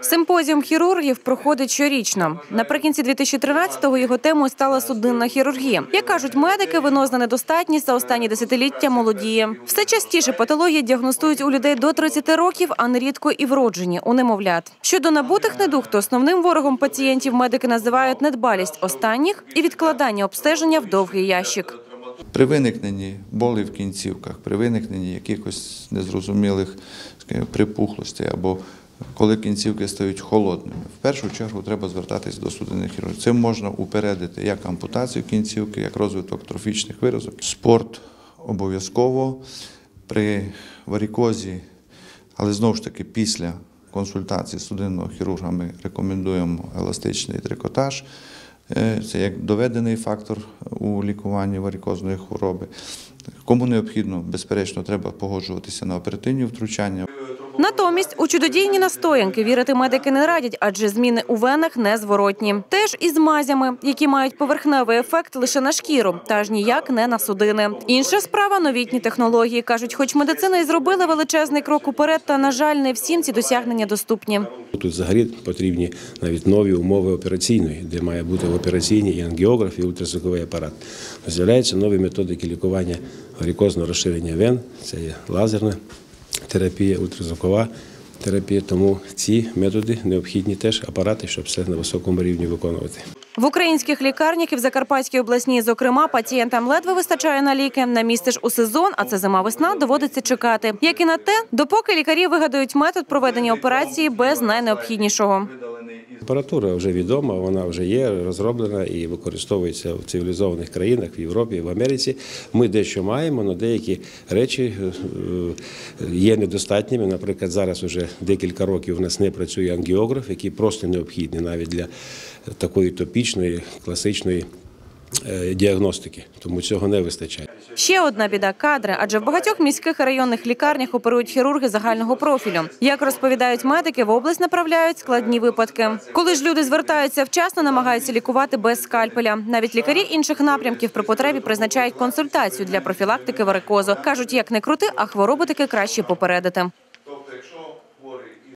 Симпозіум хірургів проходить щорічно. Наприкінці 2013-го його темою стала судинна хірургія. Як кажуть медики, венозна недостатність за останні десятиліття молодіє. Все частіше патології діагностують у людей до 30 років, а нерідко і вроджені у немовлят. Щодо набутих недуг, то основним ворогом пацієнтів медики називають недбалість останніх і відкладання обстеження в довгий ящик. При виникненні болі в кінцівках, при виникненні якихось незрозумілих припухлостей або коли кінцівки стають холодними, в першу чергу треба звертатись до судинних хірургів. Цим можна упередити як ампутацію кінцівки, як розвиток трофічних виразок. Спорт обов'язково при варікозі, але знову ж таки після консультації судинного хірурга ми рекомендуємо еластичний трикотаж. Е, Це як доведений фактор у лікуванні варикозної хвороби. Кому необхідно, безперечно, треба погоджуватися на оперативні втручання. Натомість у чудодійні настоянки вірити медики не радять, адже зміни у венах незворотні. Теж із мазями, які мають поверхневий ефект лише на шкіру, та ж ніяк не на судини. Інша справа новітні технології кажуть, хоч медицина і зробила величезний крок уперед, та на жаль, не всім ці досягнення доступні. Тут взагалі потрібні навіть нові умови операційної, де має бути в операційній і ангіограф, і ультразвуковий апарат. З'являються нові методики лікування варикозного розширення вен, це є лазерна терапія, ультразвукова терапія. Тому ці методи необхідні теж апарати, щоб все на високому рівні виконувати. В українських лікарнях і в Закарпатській обласній, зокрема, пацієнтам ледве вистачає на ліки. На місце ж у сезон, а це зима-весна, доводиться чекати. Як і на те, допоки лікарі вигадають метод проведення операції без найнеобхіднішого. Апаратура вже відома, вона вже є розроблена і використовується в цивілізованих країнах в Європі, в Америці. Ми дещо маємо, але деякі речі е, є недостатніми. Наприклад, зараз вже декілька років у нас не працює ангіограф, який просто необхідний навіть для такої топічної класичної е, діагностики. Тому цього не вистачає. Ще одна біда кадри, адже в багатьох міських районних лікарнях оперують хірурги загального профілю. Як розповідають медики, в область направляють складні випадки. Коли ж люди звертаються вчасно, намагаються лікувати без скальпеля. Навіть лікарі інших напрямків при потребі призначають консультацію для профілактики варикозу. кажуть, як не крути, а хворобу таки краще попередити.